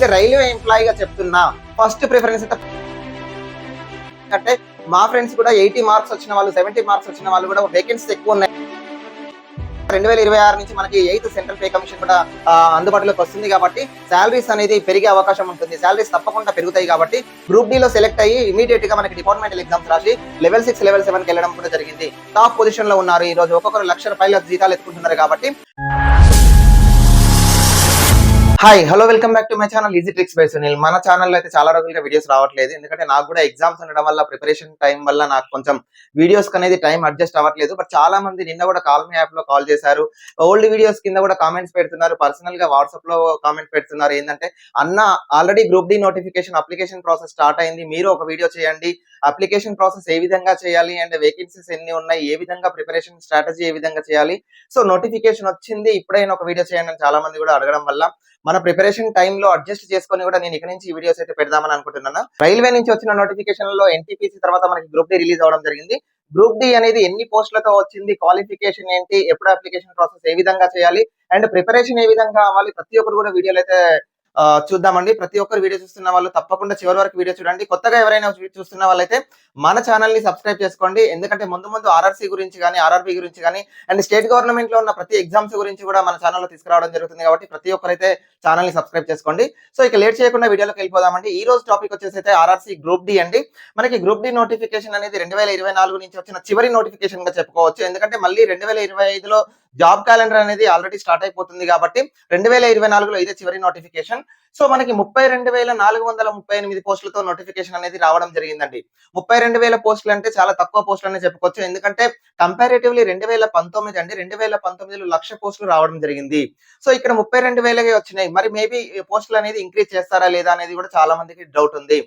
As a railway ఎంప్లాయీగా చెప్తున్నా first preference అయితే అంటే మా ఫ్రెండ్స్ కూడా ఎయిటీ మార్క్స్ వచ్చిన వాళ్ళు సెవెంటీ మార్క్స్ వచ్చిన వాళ్ళు కూడా వేకెన్సీస్ ఎక్కువ ఉన్నాయి. రెండు వేల ఇరవై ఆరు నుంచి మనకి ఎయిత్ సెంట్రల్ పే కమిషన్ కూడా అందుబాటులోకి వస్తుంది కాబట్టి శాలరీస్ అనేది పెరిగే అవకాశం ఉంటుంది. శాలరీస్ తప్పకుండా పెరుగుతాయి కాబట్టి గ్రూప్ డీలో సెలెక్ట్ అయ్యి ఇమీడియట్గా మనకి డిపార్ట్మెంటల్ ఎగ్జామ్స్ రాసి లెవెల్ సిక్స్ లెవెల్ సెవెన్కి వెళ్ళడం కూడా జరిగింది. టాప్ పొజిషన్లో ఉన్నారు. ఈ రోజు ఒక్కొక్కరు లక్ష రూపాయల జీతాలు ఎత్తుకుంటున్నారు కాబట్టి hi hello welcome back to my channel easy tricks by Sunil మన ఛానల్లో అయితే చాలా రోజులుగా వీడియోస్ రావట్లేదు. ఎందుకంటే నాకు కూడా ఎగ్జామ్స్ ఉండడం వల్ల ప్రిపరేషన్ టైం వల్ల నాకు కొంచెం వీడియోస్ అనేది టైం అడ్జస్ట్ అవ్వట్లేదు. బట్ చాలా మంది నిన్న కూడా కాల్ మీ యాప్లో కాల్ చేశారు. ఓల్డ్ వీడియోస్ కింద కూడా కామెంట్స్ పెడుతున్నారు. పర్సనల్గా వాట్సాప్లో కామెంట్ పెడుతున్నారు. ఏంటంటే అన్న already group D notification application process start అయింది. మీరు ఒక వీడియో చేయండి. అప్లికేషన్ ప్రాసెస్ ఏ విధంగా చేయాలి అండ్ వేకెన్సీస్ ఎన్ని ఉన్నాయి ఏ విధంగా ప్రిపరేషన్ స్ట్రాటజీ ఏ విధంగా చేయాలి. సో నోటిఫికేషన్ వచ్చింది ఇప్పుడైనా ఒక వీడియో చేయండి అని చాలా మంది కూడా అడగడం వల్ల మన ప్రిపరేషన్లో అడ్జస్ట్ చేసుకొని కూడా నేను ఇక్కడ నుంచి ఈ వీడియోస్ అయితే పెడదామని అనుకుంటున్నాను. రైల్వే నుంచి వచ్చిన నోటిఫికేషన్లో ఎన్టీపీసీ తర్వాత మనకి గ్రూప్ డి రిలీజ్ అవడం జరిగింది. గ్రూప్ డి అనేది ఎన్ని పోస్టులతో వచ్చింది క్వాలిఫికేషన్ ఏంటి ఎప్పుడు అప్లికేషన్ ప్రాసెస్ ఏ విధంగా చేయాలి అండ్ ప్రిపరేషన్ ఏ విధంగా అవ్వాలి ప్రతి ఒక్కరు కూడా వీడియోలు అయితే చూద్దామండి. ప్రతి ఒక్కరు వీడియో చూస్తున్న వాళ్ళు తప్పకుండా చివరి వరకు వీడియో చూడండి. కొత్తగా ఎవరైనా చూస్తున్న వాళ్ళైతే మన ఛానల్ని సబ్స్క్రైబ్ చేసుకోండి. ఎందుకంటే ముందు ముందు ఆర్ఆర్సీ గురించి కానీ ఆర్ఆర్బి గురించి కానీ అండ్ స్టేట్ గవర్నమెంట్లో ఉన్న ప్రతి ఎగ్జామ్స్ గురించి కూడా మన ఛానల్లో తీసుకురావడం జరుగుతుంది కాబట్టి ప్రతి ఒక్కరైతే ఛానల్ని సబ్స్క్రైబ్ చేసుకోండి. సో ఇక లేట్ చేయకుండా వీడియోలోకి వెళ్ళిపోదామండి. ఈ రోజు టాపిక్ వచ్చేసి అయితే ఆర్ఆర్సీ గ్రూప్ డి అండి. మనకి గ్రూప్ డి నోటిఫికేషన్ అనేది రెండు వేల ఇరవై నాలుగు నుంచి వచ్చిన చివరి నోటిఫికేషన్గా చెప్పుకోవచ్చు. ఎందుకంటే మళ్ళీ రెండు వేల ఇరవై ఐదులో జాబ్ క్యాలెండర్ అనేది ఆల్రెడీ స్టార్ట్ అయిపోతుంది కాబట్టి రెండు వేల ఇరవై నాలుగులో ఇదే చివరి నోటిఫికేషన్. సో మనకి ముప్పై రెండు వేల నాలుగు వందల ముప్పై ఎనిమిది పోస్టులతో నోటిఫికేషన్ అనేది రావడం జరిగిందండి. ముప్పై రెండు వేల పోస్టులు అంటే చాలా తక్కువ పోస్టులు అనే చెప్పుకోవచ్చు. ఎందుకంటే కంపారేటివ్లీ రెండు వేల పంతొమ్మిది అండి. రెండు వేల పంతొమ్మిదిలో లక్ష పోస్టులు రావడం జరిగింది. సో ఇక్కడ ముప్పై రెండు వేలకే వచ్చినాయి. మరి మేబీ పోస్టులు అనేది ఇంక్రీజ్ చేస్తారా లేదా అనేది కూడా చాలా మందికి డౌట్ ఉంది.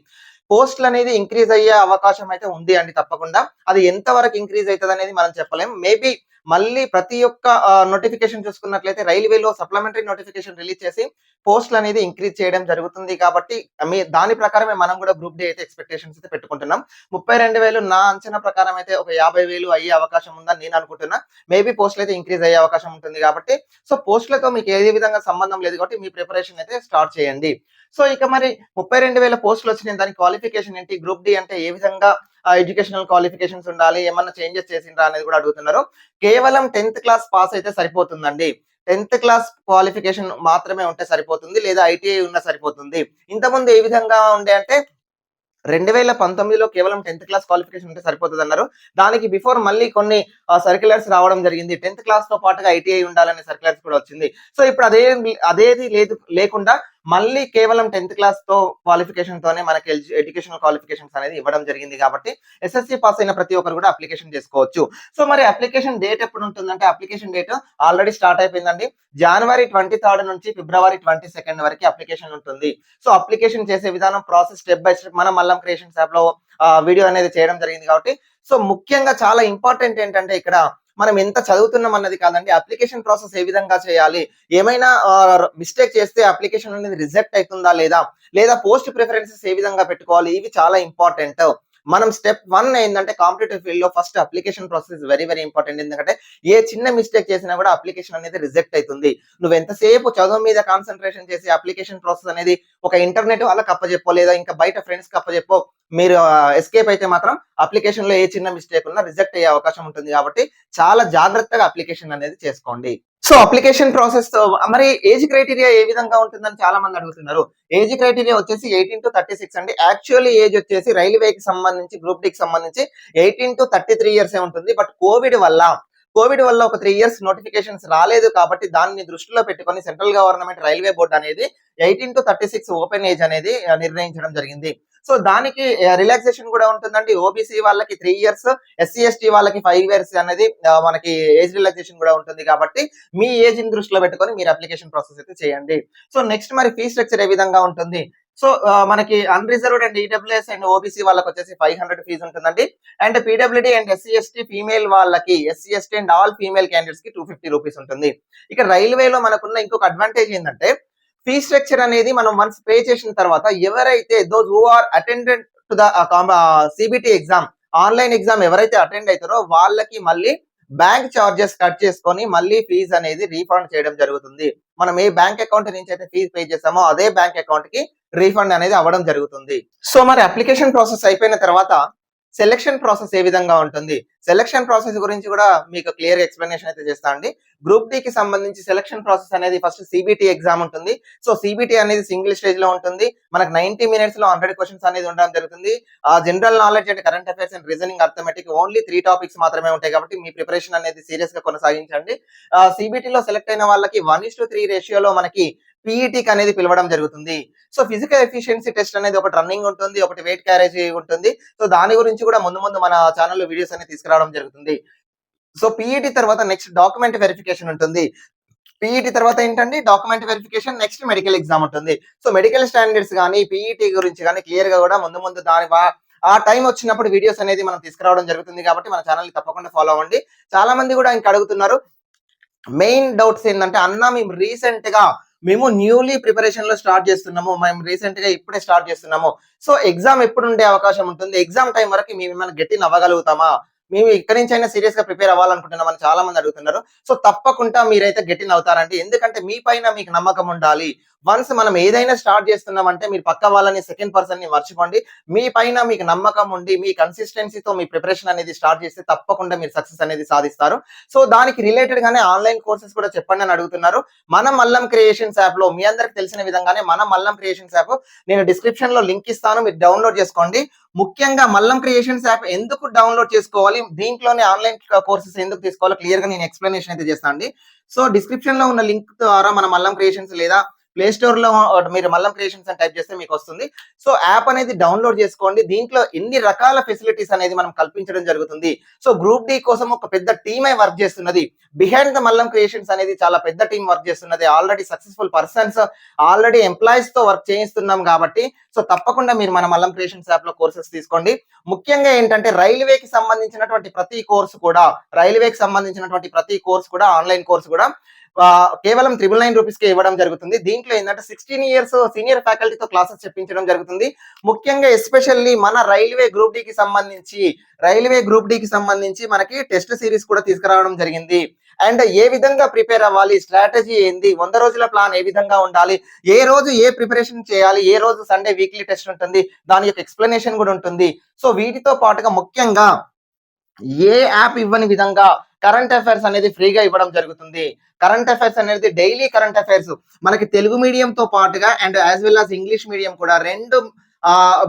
పోస్టులు అనేది ఇంక్రీజ్ అయ్యే అవకాశం అయితే ఉంది అండి తప్పకుండా. అది ఎంత వరకు ఇంక్రీజ్ అవుతుంది అనేది మనం చెప్పలేం. మేబీ మళ్ళీ ప్రతి ఒక్క నోటిఫికేషన్ చూసుకున్నట్లయితే రైల్వేలో సప్లిమెంటరీ నోటిఫికేషన్ రిలీజ్ చేసి పోస్టులు అనేది ఇంక్రీజ్ చేయడం జరుగుతుంది కాబట్టి మీ దాని ప్రకారమే మనం కూడా గ్రూప్ డే అయితే ఎక్స్పెక్టేషన్స్ అయితే పెట్టుకుంటున్నాం. ముప్పై రెండు వేలు నా అంచనా ప్రకారం అయితే ఒక యాభై వేలు అయ్యే అవకాశం ఉందని నేను అనుకుంటున్నా. మేబీ పోస్టులు అయితే ఇంక్రీజ్ అయ్యే అవకాశం ఉంటుంది కాబట్టి సో పోస్టులతో మీకు ఏ విధంగా సంబంధం లేదు కాబట్టి మీ ప్రిపరేషన్ అయితే స్టార్ట్ చేయండి. సో ఇక మరి ముప్పై రెండు వేల పోస్టులు వచ్చినాయి. దాని క్వాలిఫికేషన్ ఏంటి? గ్రూప్ డి అంటే ఏ విధంగా ఎడ్యుకేషనల్ క్వాలిఫికేషన్స్ ఉండాలి ఏమన్నా చేంజెస్ చేసిండ్రా అనేది కూడా అడుగుతున్నారు. కేవలం టెన్త్ క్లాస్ పాస్ అయితే సరిపోతుందండి. టెన్త్ క్లాస్ క్వాలిఫికేషన్ మాత్రమే ఉంటే సరిపోతుంది లేదా ఐటీఐ ఉన్నా సరిపోతుంది. ఇంతకుముందు ఏ విధంగా ఉండే అంటే రెండు వేల పంతొమ్మిదిలో కేవలం టెన్త్ క్లాస్ క్వాలిఫికేషన్ ఉంటే సరిపోతుంది అన్నారు దానికి బిఫోర్ మళ్ళీ కొన్ని సర్క్యులర్స్ రావడం జరిగింది. టెన్త్ క్లాస్తో పాటుగా ఐటీఐ ఉండాలనే సర్క్యులర్స్ కూడా వచ్చింది. సో ఇప్పుడు అదే అదేది లేదు లేకుండా మళ్ళీ కేవలం టెన్త్ క్లాస్తో క్వాలిఫికేషన్ తోనే మనకి ఎడ్యుకేషనల్ క్వాలిఫికేషన్స్ అనేది ఇవ్వడం జరిగింది కాబట్టి ఎస్ఎస్సి పాస్ అయిన ప్రతి ఒక్కరు కూడా అప్లికేషన్ చేసుకోవచ్చు. సో మరి అప్లికేషన్ డేట్ ఎప్పుడు ఉంటుందంటే అప్లికేషన్ డేట్ ఆల్రెడీ స్టార్ట్ అయిపోయిందండి. జనవరి ట్వంటీ థర్డ్ నుంచి ఫిబ్రవరి ట్వంటీ సెకండ్ వరకు అప్లికేషన్ ఉంటుంది. సో అప్లికేషన్ చేసే విధానం ప్రాసెస్ స్టెప్ బై స్టెప్ మన మల్లం క్రియేషన్స్ యాప్లో వీడియో అనేది చేయడం జరిగింది కాబట్టి సో ముఖ్యంగా చాలా ఇంపార్టెంట్ ఏంటంటే ఇక్కడ మనం ఎంత చదువుతున్నాం అన్నది కాదండి. అప్లికేషన్ ప్రాసెస్ ఏ విధంగా చేయాలి? ఏమైనా మిస్టేక్ చేస్తే అప్లికేషన్ అనేది రిజెక్ట్ అవుతుందా లేదా? లేదా పోస్ట్ ప్రిఫరెన్సెస్ ఏ విధంగా పెట్టుకోవాలి? ఇవి చాలా ఇంపార్టెంట్ మనం స్టెప్ వన్ ఏంటంటే కాంపిటేటివ్ ఫీల్డ్లో first application process very very important ఎందుకంటే ఏ చిన్న మిస్టేక్ చేసినా కూడా అప్లికేషన్ అనేది రిజెక్ట్ అవుతుంది. నువ్వు ఎంతసేపు చదువు మీద కాన్సన్ట్రేషన్ చేసి అప్లికేషన్ ప్రాసెస్ అనేది ఒక ఇంటర్నెట్ వాళ్ళకి అప్పచెప్పో లేదా ఇంకా బయట ఫ్రెండ్స్కి అప్పచెప్పో మీరు ఎస్కేప్ అయితే మాత్రం అప్లికేషన్లో ఏ చిన్న మిస్టేక్ ఉన్నా రిజెక్ట్ అయ్యే అవకాశం ఉంటుంది. కాబట్టి చాలా జాగ్రత్తగా అప్లికేషన్ అనేది చేసుకోండి. సో అప్లికేషన్ ప్రాసెస్ మరి ఏజ్ క్రైటీరియా ఏ విధంగా ఉంటుందని చాలా మంది అడుగుతున్నారు. ఏజ్ క్రైటీరియా వచ్చేసి ఎయిటీన్ టు థర్టీ సిక్స్ అండి. యాక్చువల్లీ ఏజ్ వచ్చేసి రైల్వేకి సంబంధించి గ్రూప్కి సంబంధించి eighteen to thirty three years ఉంటుంది. బట్ కోవిడ్ వల్ల కోవిడ్ వల్ల ఒక త్రీ ఇయర్స్ నోటిఫికేషన్స్ రాలేదు కాబట్టి దాన్ని దృష్టిలో పెట్టుకొని సెంట్రల్ గవర్నమెంట్ రైల్వే బోర్డు అనేది eighteen to thirty six open age అనేది నిర్ణయించడం జరిగింది. సో దానికి రిలాక్సేషన్ కూడా ఉంటుందండి. ఓబీసీ వాళ్ళకి త్రీ ఇయర్స్ ఎస్సీ ఎస్టీ వాళ్ళకి ఫైవ్ ఇయర్స్ అనేది మనకి ఏజ్ రిలాక్సేషన్ కూడా ఉంటుంది కాబట్టి మీ ఏజ్ని దృష్టిలో పెట్టుకొని మీరు అప్లికేషన్ ప్రాసెస్ అయితే చేయండి. సో నెక్స్ట్ మరి ఫీ స్ట్రక్చర్ ఏ విధంగా ఉంటుంది? సో మనకి unreserved and EWS and OBC వాళ్ళకి వచ్చేసి ఫైవ్ హండ్రెడ్ ఫీజు ఉంటుందండి. And PWD and SC ST female వాళ్ళకి SC ST and all female క్యాండిడేట్స్కి టూ ఫిఫ్టీ రూపీస్ ఉంటుంది. ఇక రైల్వేలో మనకున్న ఇంకొక అడ్వాంటేజ్ ఏంటంటే ఫీ స్ట్రక్చర్ అనేది మనం వన్స్ పే చేసిన తర్వాత ఎవరైతే those who are attendant to the CBT exam online exam ఎవరైతే అటెండ్ అవుతారో వాళ్ళకి మళ్ళీ బ్యాంక్ చార్జెస్ కట్ చేసుకొని మళ్ళీ ఫీజు అనేది రీఫండ్ చేయడం జరుగుతుంది. మనం ఏ బ్యాంక్ అకౌంట్ నుంచి అయితే ఫీజు పే చేస్తామో అదే బ్యాంక్ అకౌంట్కి రీఫండ్ అనేది అవ్వడం జరుగుతుంది. సో మరి అప్లికేషన్ ప్రాసెస్ అయిపోయిన తర్వాత సెలక్షన్ ప్రాసెస్ ఏ విధంగా ఉంటుంది? సెలక్షన్ ప్రాసెస్ గురించి కూడా మీకు క్లియర్ ఎక్స్ప్లెనేషన్ అయితే చేస్తా అండి. గ్రూప్ డి కి సంబంధించి సెలక్షన్ ప్రాసెస్ అనేది ఫస్ట్ సిబిటి ఎగ్జామ్ ఉంటుంది. సో సిబిటి అనేది సింగిల్ స్టేజ్లో ఉంటుంది. మనకు నైన్టీ మినిట్స్లో హండ్రెడ్ క్వశ్చన్స్ అనేది ఉండడం జరుగుతుంది. ఆ general knowledge and current affairs and reasoning arithmetic only three topics మాత్రమే ఉంటాయి కాబట్టి మీ ప్రిపరేషన్ అనేది సీరియస్గా కొనసాగించండి. సిబిటి లో సెలెక్ట్ అయిన వాళ్ళకి వన్ ఇస్ టు త్రీ రేషియోలో మనకి పీఈటీకి అనేది పిలవడం జరుగుతుంది. సో ఫిజికల్ ఎఫిషియన్సీ టెస్ట్ అనేది ఒకటి రన్నింగ్ ఉంటుంది ఒకటి వెయిట్ క్యారేజ్ ఉంటుంది. సో దాని గురించి కూడా ముందు ముందు మన ఛానల్లో వీడియోస్ అనేది తీసుకురావడం జరుగుతుంది. సో పీఈటీ తర్వాత నెక్స్ట్ డాక్యుమెంట్ వెరిఫికేషన్ ఉంటుంది. పీఈటీ తర్వాత ఏంటండి? Document verification next medical exam ఉంటుంది. సో మెడికల్ స్టాండర్డ్స్ కానీ పీఈటీ గురించి కానీ క్లియర్గా కూడా ముందు ముందు దాని ఆ టైం వచ్చినప్పుడు వీడియోస్ అనేది మనం తీసుకురావడం జరుగుతుంది కాబట్టి మన ఛానల్ తప్పకుండా ఫాలో అవ్వండి. చాలా మంది కూడా ఇంకా అడుగుతున్నారు. మెయిన్ డౌట్స్ ఏంటంటే అన్న మేము రీసెంట్గా మేము న్యూలీ ప్రిపరేషన్లో స్టార్ట్ చేస్తున్నాము. మేము రీసెంట్గా ఇప్పుడే స్టార్ట్ చేస్తున్నాము. సో ఎగ్జామ్ ఎప్పుడు ఉండే అవకాశం ఉంటుంది? ఎగ్జామ్ టైం వరకు మేము ఏమైనా గట్టి నవ్వగలుగుతామా? మేము ఇక్కడి నుంచి అయినా సీరియస్గా ప్రిపేర్ అవ్వాలనుకుంటున్నామని చాలా మంది అడుగుతున్నారు. సో తప్పకుండా మీరైతే గట్టిన అవుతారండి ఎందుకంటే మీ పైన మీకు నమ్మకం ఉండాలి. వన్స్ మనం ఏదైనా స్టార్ట్ చేస్తున్నామంటే మీరు పక్క వాళ్ళని సెకండ్ పర్సన్ని మర్చిపోండి. మీ పైన మీకు నమ్మకం ఉండి మీ కన్సిస్టెన్సీతో మీ ప్రిపరేషన్ అనేది స్టార్ట్ చేస్తే తప్పకుండా మీరు సక్సెస్ అనేది సాధిస్తారు. సో దానికి రిలేటెడ్ గానే ఆన్లైన్ కోర్సెస్ కూడా చెప్పండి అని అడుగుతున్నారు. మన మల్లం క్రియేషన్స్ యాప్లో మీ అందరికి తెలిసిన విధంగానే మన మల్లం క్రియేషన్స్ యాప్ నేను డిస్క్రిప్షన్లో లింక్ ఇస్తాను మీరు డౌన్లోడ్ చేసుకోండి. ముఖ్యంగా మల్లం క్రియేషన్స్ యాప్ ఎందుకు డౌన్లోడ్ చేసుకోవాలి? దీంట్లోనే ఆన్లైన్ కోర్సెస్ ఎందుకు తీసుకోవాలో క్లియర్గా నేను ఎక్స్ప్లెనేషన్ అయితే చేస్తాను అండి. సో డిస్క్రిప్షన్లో ఉన్న లింక్ ద్వారా మన మల్లం క్రియేషన్స్ లేదా ప్లే స్టోర్లో మీరు మల్లం క్రియేషన్స్ అని టైప్ చేస్తే మీకు వస్తుంది. సో యాప్ అనేది డౌన్లోడ్ చేసుకోండి. దీంట్లో ఎన్ని రకాల ఫెసిలిటీస్ అనేది మనం కల్పించడం జరుగుతుంది. సో గ్రూప్ డి కోసం ఒక పెద్ద టీమ్ వర్క్ చేస్తున్నది. బిహైండ్ ద మల్లం క్రియేషన్స్ అనేది చాలా పెద్ద టీం వర్క్ చేస్తున్నది. ఆల్రెడీ సక్సెస్ఫుల్ పర్సన్స్ ఆల్రెడీ ఎంప్లాయీస్తో వర్క్ చేయిస్తున్నాం కాబట్టి సో తప్పకుండా మీరు మన మల్లం క్రియేషన్స్ యాప్లో కోర్సెస్ తీసుకోండి. ముఖ్యంగా ఏంటంటే రైల్వేకి సంబంధించినటువంటి ప్రతి కోర్సు కూడా రైల్వేకి సంబంధించినటువంటి ప్రతి కోర్సు కూడా ఆన్లైన్ కోర్సు కూడా కేవలం త్రిబుల్ నైన్ రూపీస్కి ఇవ్వడం జరుగుతుంది. దీంట్లో ఏంటంటే సిక్స్టీన్ ఇయర్స్ సీనియర్ ఫ్యాకల్టీతో క్లాసెస్ చెప్పించడం జరుగుతుంది. ముఖ్యంగా ఎస్పెషల్లీ మన రైల్వే గ్రూప్ డి కి సంబంధించి రైల్వే గ్రూప్ డి కి సంబంధించి మనకి టెస్ట్ సిరీస్ కూడా తీసుకురావడం జరిగింది. అండ్ ఏ విధంగా ప్రిపేర్ అవ్వాలి స్ట్రాటజీ ఏంది వంద రోజుల ప్లాన్ ఏ విధంగా ఉండాలి ఏ రోజు ఏ ప్రిపరేషన్ చేయాలి ఏ రోజు సండే వీక్లీ టెస్ట్ ఉంటుంది దాని యొక్క ఎక్స్ప్లెనేషన్ కూడా ఉంటుంది. సో వీటితో పాటుగా ముఖ్యంగా ఏ యాప్ ఇవ్వని విధంగా కరెంట్ అఫైర్స్ అనేది ఫ్రీగా ఇవ్వడం జరుగుతుంది? కరెంట్ అఫైర్స్ అనేది డైలీ కరెంట్ అఫైర్స్ మనకి తెలుగు మీడియంతో పాటుగా and as well as English medium కూడా రెండు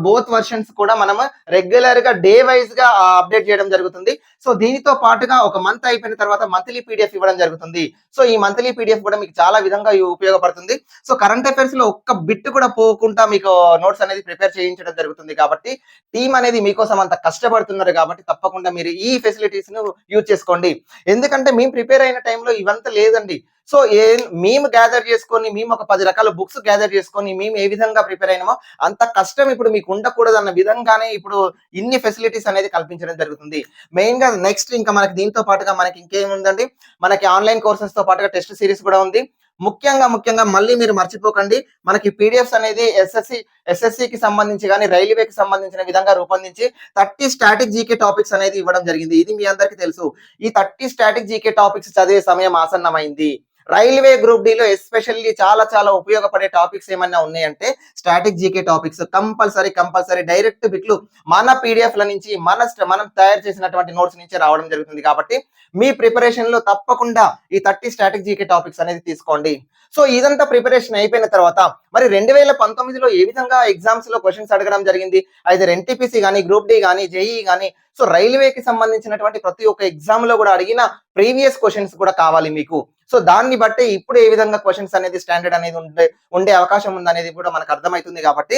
బోత్ వర్షన్స్ కూడా మనం రెగ్యులర్గా డే వైజ్గా అప్డేట్ చేయడం జరుగుతుంది. సో దీనితో పాటుగా ఒక మంత్ అయిపోయిన తర్వాత మంత్లీ పీడిఎఫ్ ఇవ్వడం జరుగుతుంది. సో ఈ మంత్లీ పీడిఎఫ్ కూడా మీకు చాలా విధంగా ఉపయోగపడుతుంది. సో కరెంట్ అఫైర్స్లో ఒక్క బిట్ కూడా పోకుండా మీకు నోట్స్ అనేది ప్రిపేర్ చేయించడం జరుగుతుంది కాబట్టి టీం అనేది మీకోసం అంత కష్టపడుతున్నారు కాబట్టి తప్పకుండా మీరు ఈ ఫెసిలిటీస్ను యూజ్ చేసుకోండి. ఎందుకంటే మేము ప్రిపేర్ అయిన టైంలో ఇవంతా లేదండి. సో ఏ మేము గ్యాదర్ చేసుకొని మేము ఒక పది రకాల బుక్స్ గ్యాదర్ చేసుకొని మేము ఏ విధంగా ప్రిపేర్ అయినామో అంత కష్టం ఇప్పుడు మీకు ఉండకూడదు అన్న విధంగానే ఇప్పుడు ఇన్ని ఫెసిలిటీస్ అనేది కల్పించడం జరుగుతుంది. మెయిన్గా నెక్స్ట్ ఇంకా మనకి దీంతో పాటుగా మనకి ఇంకేముందండి మనకి ఆన్లైన్ కోర్సెస్తో పాటుగా టెస్ట్ సిరీస్ కూడా ఉంది. ముఖ్యంగా ముఖ్యంగా మళ్ళీ మీరు మర్చిపోకండి మనకి పీడిఎఫ్స్ అనేది ఎస్ఎస్సి ఎస్ఎస్సికి సంబంధించి కానీ రైల్వేకి సంబంధించిన విధంగా రూపొందించి థర్టీ స్టాటిక్ జీకే టాపిక్స్ అనేది ఇవ్వడం జరిగింది. ఇది మీ అందరికీ తెలుసు. ఈ థర్టీ స్టాటిక్ జీకే టాపిక్స్ చదివే సమయం ఆసన్నమైంది. రైల్వే గ్రూప్ డి లో ఎస్పెషల్లీ చాలా చాలా ఉపయోగపడే టాపిక్స్ ఏమైనా ఉన్నాయంటే static GK topics compulsory compulsory direct బిట్లు మన పీడిఎఫ్ల ల నుంచి మన మనం తయారు చేసినటువంటి నోట్స్ నుంచి రావడం జరుగుతుంది కాబట్టి మీ ప్రిపరేషన్లో తప్పకుండా ఈ థర్టీ స్టాటిక్ జీకే టాపిక్స్ అనేది తీసుకోండి. సో ఇదంతా ప్రిపరేషన్ అయిపోయిన తర్వాత మరి రెండు వేల పంతొమ్మిదిలో ఏ విధంగా ఎగ్జామ్స్లో క్వశ్చన్స్ అడగడం జరిగింది? అయితే ఎన్టీపీసీ కానీ గ్రూప్ డి కానీ జేఈ కానీ సో రైల్వేకి సంబంధించినటువంటి ప్రతి ఒక్క ఎగ్జామ్లో కూడా అడిగిన ప్రీవియస్ క్వశ్చన్స్ కూడా కావాలి మీకు. సో దాన్ని బట్టి ఇప్పుడు ఏ విధంగా క్వశ్చన్స్ అనేది స్టాండర్డ్ అనేది ఉండే ఉండే అవకాశం ఉంది అనేది కూడా మనకు అర్థమవుతుంది కాబట్టి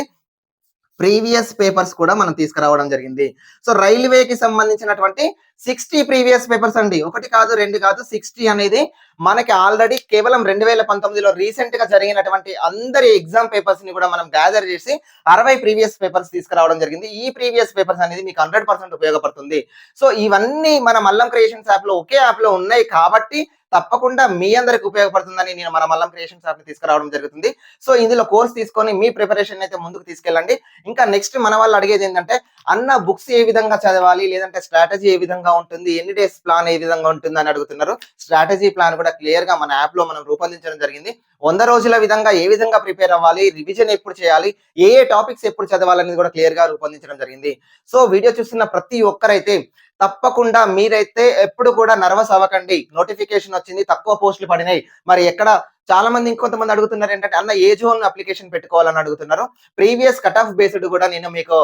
ప్రీవియస్ పేపర్స్ కూడా మనం తీసుకురావడం జరిగింది. సో రైల్వేకి సంబంధించినటువంటి సిక్స్టీ ప్రీవియస్ పేపర్స్ అండి. ఒకటి కాదు రెండు కాదు సిక్స్టీ అనేది మనకి ఆల్రెడీ కేవలం రెండు వేల పంతొమ్మిదిలో రీసెంట్గా జరిగినటువంటి అందరి ఎగ్జామ్ పేపర్స్ని కూడా మనం గ్యాదర్ చేసి అరవై ప్రీవియస్ పేపర్స్ తీసుకురావడం జరిగింది. ఈ ప్రీవియస్ పేపర్స్ అనేది మీకు హండ్రెడ్ పర్సెంట్ ఉపయోగపడుతుంది. సో ఇవన్నీ మన మల్లం క్రియేషన్స్ యాప్లో ఒకే యాప్లో ఉన్నాయి కాబట్టి తప్పకుండా మీ అందరికి ఉపయోగపడుతుందని నేను మన మల్లం క్రియేషన్స్ యాప్ని తీసుకురావడం జరుగుతుంది. సో ఇందులో కోర్స్ తీసుకొని మీ ప్రిపరేషన్ అయితే ముందుకు తీసుకెళ్ళండి. ఇంకా నెక్స్ట్ మన వాళ్ళు అడిగేది ఏంటంటే అన్న బుక్స్ ఏ విధంగా చదవాలి? లేదంటే స్ట్రాటజీ ఏ విధంగా ఉంటుంది? ఎన్ని డేస్ ప్లాన్ ఏ విధంగా ఉంటుంది? అని అడుగుతున్నారు. స్ట్రాటజీ ప్లాన్ కూడా క్లియర్గా మన యాప్లో మనం రూపొందించడం జరిగింది. వంద రోజుల విధంగా ఏ విధంగా ప్రిపేర్ అవ్వాలి? రివిజన్ ఎప్పుడు చేయాలి? ఏ ఏ టాపిక్స్ ఎప్పుడు చదవాలనేది కూడా క్లియర్గా రూపొందించడం జరిగింది. సో వీడియో చూస్తున్న ప్రతి ఒక్కరైతే తప్పకుండా మీరైతే ఎప్పుడు కూడా నర్వస్ అవ్వకండి. నోటిఫికేషన్ వచ్చింది తక్కువ పోస్టులు పడినాయి. మరి ఎక్కడ చాలా మంది ఇంకొంతమంది అడుగుతున్నారు ఏంటంటే అన్న ఏ జోన్ అప్లికేషన్ పెట్టుకోవాలని అడుగుతున్నారు? ప్రీవియస్ కట్ ఆఫ్ బేస్డ్ కూడా నేను మీకు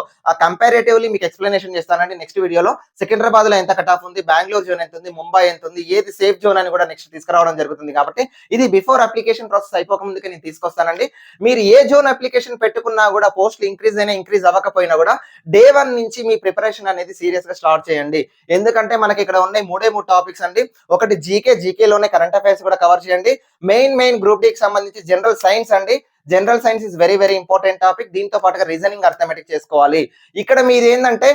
కంపారేటివ్లీ మీకు ఎక్స్ప్లెనేషన్ చేస్తానండి నెక్స్ట్ వీడియోలో. సికింద్రాబాద్లో ఎంత కట్ ఆఫ్ ఉంది బెంగళూరు జోన్ ఎంత ఉంది ముంబై ఎంత ఉంది ఏది సేఫ్ జోన్ అని కూడా నెక్స్ట్ తీసుకురావడం జరుగుతుంది కాబట్టి ఇది బిఫోర్ అప్లికేషన్ ప్రాసెస్ అయిపోకముందుకే నేను తీసుకొస్తానండి. మీరు ఏ జోన్ అప్లికేషన్ పెట్టుకున్నా కూడా పోస్టులు ఇంక్రీజ్ అయినా ఇంక్రీజ్ అవ్వకపోయినా కూడా డే వన్ నుంచి మీ ప్రిపరేషన్ అనేది సీరియస్గా స్టార్ట్ చేయండి. ఎందుకంటే మనకి ఇక్కడ ఉన్నాయి మూడే మూడు టాపిక్స్ అండి. ఒకటి జీకే జీకేలోనే కరెంట్ అఫైర్స్ కూడా కవర్ చేయండి. మెయిన్ మెయిన్ గ్రూప్ డికి సంబంధించి జనరల్ సైన్స్ అండి. General science is very very important topic. దీంతో పాటుగా రీజనింగ్ అర్థమెటిక్ చేసుకోవాలి. ఇక్కడ మీరు ఏంటంటే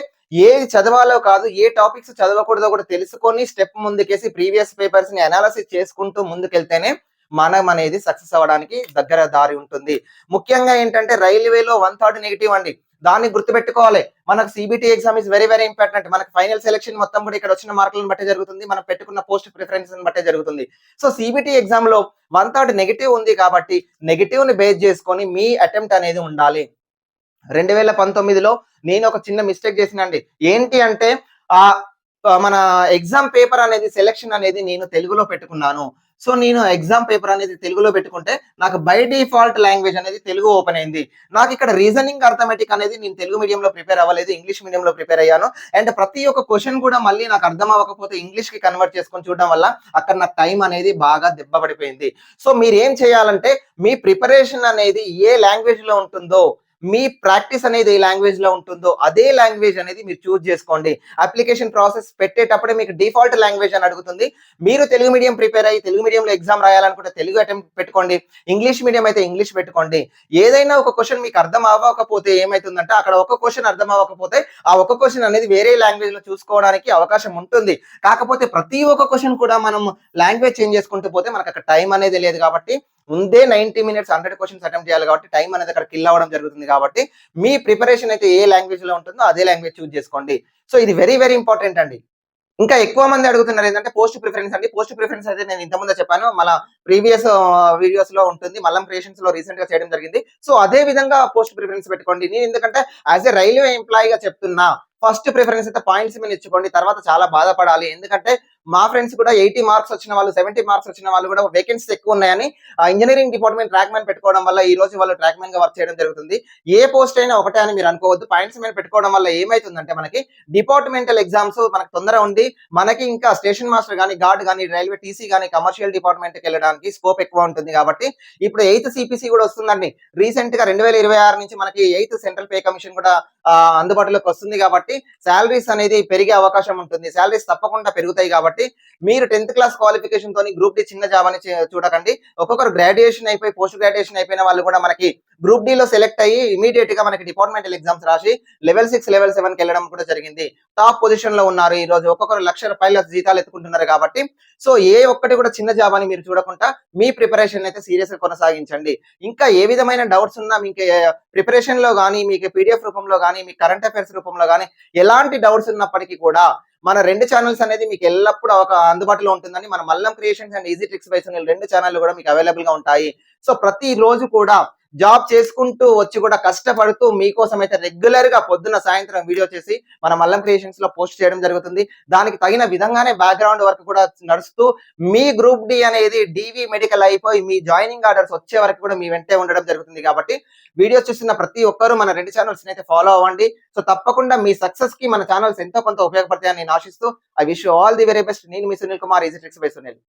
ఏది చదవాలో కాదు ఏ టాపిక్స్ చదవకూడదో కూడా తెలుసుకొని స్టెప్ ముందుకేసి ప్రీవియస్ పేపర్స్ని అనాలసిస్ చేసుకుంటూ ముందుకెళ్తేనే మనం అనేది సక్సెస్ అవ్వడానికి దగ్గర దారి ఉంటుంది. ముఖ్యంగా ఏంటంటే రైల్వేలో వన్ థర్డ్ నెగిటివ్ అండి. దాన్ని గుర్తుపెట్టుకోవాలి. మనకు CBT exam is very very important మనకు ఫైనల్ సెలక్షన్ మొత్తం కూడా ఇక్కడ వచ్చిన మార్కులను బట్టే జరుగుతుంది. మనం పెట్టుకున్న పోస్ట్ ప్రిఫరెన్స్ బట్టే జరుగుతుంది. సో సిబిటీ ఎగ్జామ్లో వన్ థర్డ్ నెగిటివ్ ఉంది కాబట్టి నెగిటివ్ని బేస్ చేసుకొని మీ అటెంప్ట్ అనేది ఉండాలి. రెండు వేల పంతొమ్మిదిలో నేను ఒక చిన్న మిస్టేక్ చేసినండి. ఏంటి అంటే ఆ ఆ, మన ఎగ్జామ్ పేపర్ అనేది సెలెక్షన్ అనేది నేను తెలుగులో పెట్టుకున్నాను. సో నేను ఎగ్జామ్ పేపర్ అనేది తెలుగులో పెట్టుకుంటే నాకు బై డిఫాల్ట్ లాంగ్వేజ్ అనేది తెలుగు ఓపెన్ అయింది. నాకు ఇక్కడ రీజనింగ్ అర్థమెటిక్ అనేది నేను తెలుగు మీడియంలో ప్రిపేర్ అవ్వలేదు ఇంగ్లీష్ మీడియంలో ప్రిపేర్ అయ్యాను. అండ్ ప్రతి ఒక్క క్వశ్చన్ కూడా మళ్ళీ నాకు అర్థం అవ్వకపోతే ఇంగ్లీష్కి కన్వర్ట్ చేసుకొని చూడడం వల్ల అక్కడ నా టైం అనేది బాగా దెబ్బపడిపోయింది సో మీరు ఏం చేయాలంటే మీ ప్రిపరేషన్ అనేది ఏ లాంగ్వేజ్లో ఉంటుందో మీ ప్రాక్టీస్ అనేది ఏ లాంగ్వేజ్లో ఉంటుందో అదే లాంగ్వేజ్ అనేది మీరు చూస్ చేసుకోండి. అప్లికేషన్ ప్రాసెస్ పెట్టేటప్పుడే మీకు డిఫాల్ట్ లాంగ్వేజ్ అని అడుగుతుంది. మీరు తెలుగు మీడియం ప్రిపేర్ అయ్యి తెలుగు మీడియంలో ఎగ్జామ్ రాయాలనుకుంటే తెలుగు అటెంప్ట్ పెట్టుకోండి. ఇంగ్లీష్ మీడియం అయితే ఇంగ్లీష్ పెట్టుకోండి. ఏదైనా ఒక క్వశ్చన్ మీకు అర్థం అవ్వకపోతే ఏమైతుందంటే అక్కడ ఒక క్వశ్చన్ అర్థం అవ్వకపోతే ఆ ఒక క్వశ్చన్ అనేది వేరే లాంగ్వేజ్లో చూసుకోవడానికి అవకాశం ఉంటుంది. కాకపోతే ప్రతి ఒక్క క్వశ్చన్ కూడా మనం లాంగ్వేజ్ చేంజ్ చేసుకుంటూ పోతే మనకు అక్కడ టైం అనేది లేదు కాబట్టి ముందే ninety minutes hundred questions attempt చేయాలి కాబట్టి టైం అనేది అక్కడ కిల్ అవ్వడం జరుగుతుంది కాబట్టి మీ ప్రిపరేషన్ అయితే ఏ లాంగ్వేజ్లో ఉంటుందో అదే లాంగ్వేజ్ చూస్ చేసుకోండి. సో ఇది వెరీ వెరీ ఇంపార్టెంట్ అండి. ఇంకా ఎక్కువ మంది అడుగుతున్నారు ఏంటంటే పోస్ట్ ప్రిఫరెన్స్ అండి. పోస్ట్ ప్రిఫరెన్స్ అయితే నేను ఇంతకుముందు చెప్పాను. మన ప్రీవియస్ వీడియోస్లో ఉంటుంది. మల్లం క్రియేషన్స్లో రీసెంట్గా చేయడం జరిగింది. సో అదే విధంగా పోస్ట్ ప్రిఫరెన్స్ పెట్టుకోండి. నేను ఎందుకంటే యాజ్ ఎ రైల్వే ఎంప్లాయీగా చెప్తున్నా ఫస్ట్ ప్రిఫరెన్స్ అయితే పాయింట్స్ మీద ఇచ్చుకోండి. తర్వాత చాలా బాధపడాలి. ఎందుకంటే మా ఫ్రెండ్స్ కూడా ఎయిటీ మార్క్స్ వచ్చిన వాళ్ళు సెవెంటీ మార్క్స్ వచ్చిన వాళ్ళు కూడా వేకెన్సీస్ ఎక్కువ ఉన్నాయని ఇంజనీరింగ్ డిపార్ట్మెంట్ ట్రాక్ మ్యాన్ పెట్టుకోవడం వల్ల ఈ రోజు వాళ్ళు ట్రాక్ మ్యాన్గా వర్క్ చేయడం జరుగుతుంది. ఏ పోస్ట్ అయినా ఒకటే అని మీరు అనుకోవద్దు. పాయింట్స్ మీద పెట్టుకోవడం వల్ల ఏమైతుందంటే మనకి డిపార్ట్మెంటల్ ఎగ్జామ్స్ మనకు తొందర ఉంది మనకి ఇంకా స్టేషన్ మాస్టర్ కానీ గార్డ్ కానీ రైల్వే టీసీ కానీ కమర్షియల్ డిపార్ట్మెంట్కి వెళ్ళడానికి స్కోప్ ఎక్కువ ఉంటుంది కాబట్టి ఇప్పుడు ఎయిత్ సిపిసి కూడా వస్తుందండి. రీసెంట్గా రెండు వేల ఇరవై ఆరు నుంచి మనకి ఎయిత్ సెంట్రల్ పే కమిషన్ కూడా అందుబాటులోకి వస్తుంది కాబట్టి శాలరీస్ అనేది పెరిగే అవకాశం ఉంటుంది. శాలరీస్ తప్పకుండా పెరుగుతాయి కాబట్టి మీరు టెన్త్ క్లాస్ క్వాలిఫికేషన్ తోని గ్రూప్ డి చిన్న జాబ్ అని చూడకండి. ఒక్కొక్కరు గ్రాడ్యుయేషన్ అయిపోయి పోస్ట్ గ్రాడ్యుయేషన్ అయిపోయిన వాళ్ళు కూడా మనకి గ్రూప్ డి లో సెలెక్ట్ అయ్యి ఇమీడియట్గా మనకి డిపార్ట్మెంటల్ ఎగ్జామ్స్ రాసి లెవెల్ సిక్స్ లెవెల్ సెవెన్కి వెళ్ళడం కూడా జరిగింది. టాప్ పొజిషన్లో ఉన్నారు ఈ రోజు. ఒక్కొక్కరు లక్ష రూపాయల జీతాలు ఎత్తుకుంటున్నారు కాబట్టి. సో ఏ ఒక్కటి కూడా చిన్న జాబ్ అని మీరు చూడకుండా మీ ప్రిపరేషన్ అయితే సీరియస్గా కొనసాగించండి. ఇంకా ఏ విధమైన డౌట్స్ ఉన్నా మీకు ప్రిపరేషన్లో కానీ మీకు పీడిఎఫ్ రూపంలో కానీ మీ కరెంట్ అఫైర్స్ రూపంలో కానీ ఎలాంటి డౌట్స్ ఉన్నప్పటికీ కూడా మన రెండు ఛానల్స్ అనేది మీకు ఎల్లప్పుడూ ఒక అందుబాటులో ఉంటుందని మన Mallam Creations and easy tricks by Sunil రెండు ఛానల్ కూడా మీకు అవైలబుల్గా ఉంటాయి. సో ప్రతి రోజు కూడా జాబ్ చేసుకుంటూ వచ్చి కూడా కష్టపడుతూ మీకోసం అయితే రెగ్యులర్గా పొద్దున్న సాయంత్రం వీడియో చేసి మన మల్లం క్రియేషన్స్లో పోస్ట్ చేయడం జరుగుతుంది. దానికి తగిన విధంగానే బ్యాక్గ్రౌండ్ వర్క్ కూడా నడుస్తూ మీ గ్రూప్ డి అనేది డివి మెడికల్ అయిపోయి మీ జాయినింగ్ ఆర్డర్స్ వచ్చే వరకు కూడా మీ వెంటే ఉండడం జరుగుతుంది కాబట్టి వీడియోస్ చూస్తున్న ప్రతి ఒక్కరూ మన రెండు ఛానల్స్ అయితే ఫాలో అవ్వండి. సో తప్పకుండా మీ సక్సెస్కి మన ఛానల్స్ ఎంతో కొంత ఉపయోగపడతాయని నేను ఆశిస్తూ I wish all the very best. నేను మీ Sunil Kumar easy tricks by Sunil.